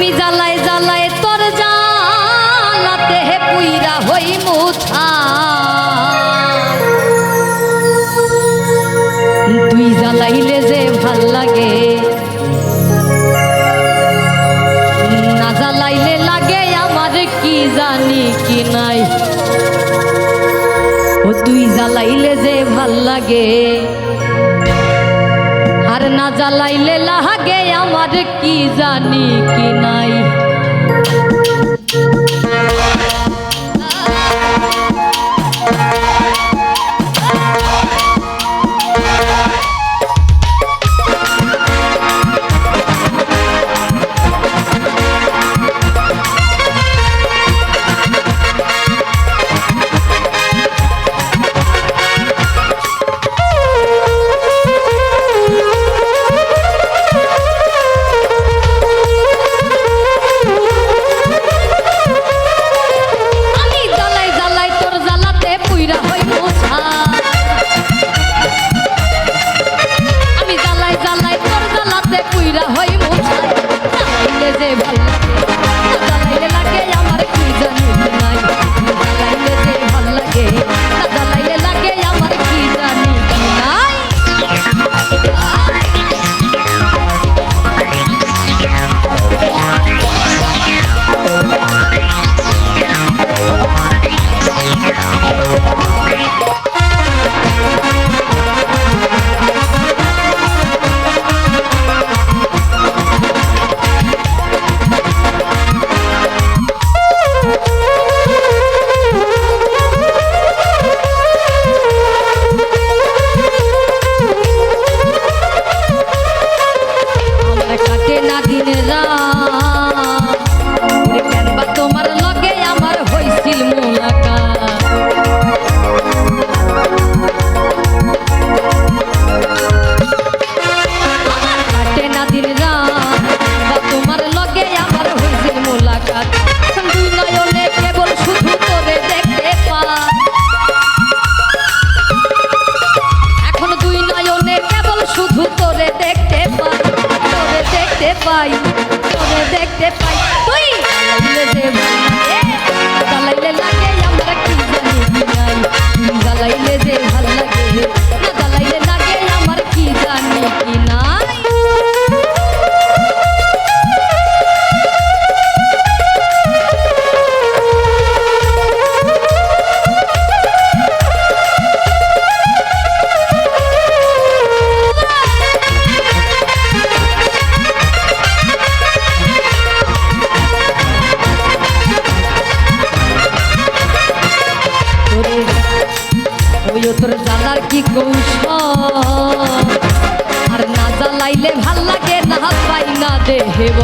আমি জ্বালায় জ্বালায় তোর জ্বালাতে হে পুইরা হই মুথা। তুই জ্বালাইলে যে ভালো লাগে, না জ্বালাইলে লাগে আমার কি জানি কি নাই। ও তুই জ্বালাইলে যে ভালো লাগে আর না জ্বালাইলে লাগে আমার কি জানি কি নাই। vai কি কৌশল আর না জ্বালাইলে ভালো লাগে না পাই না দেহেব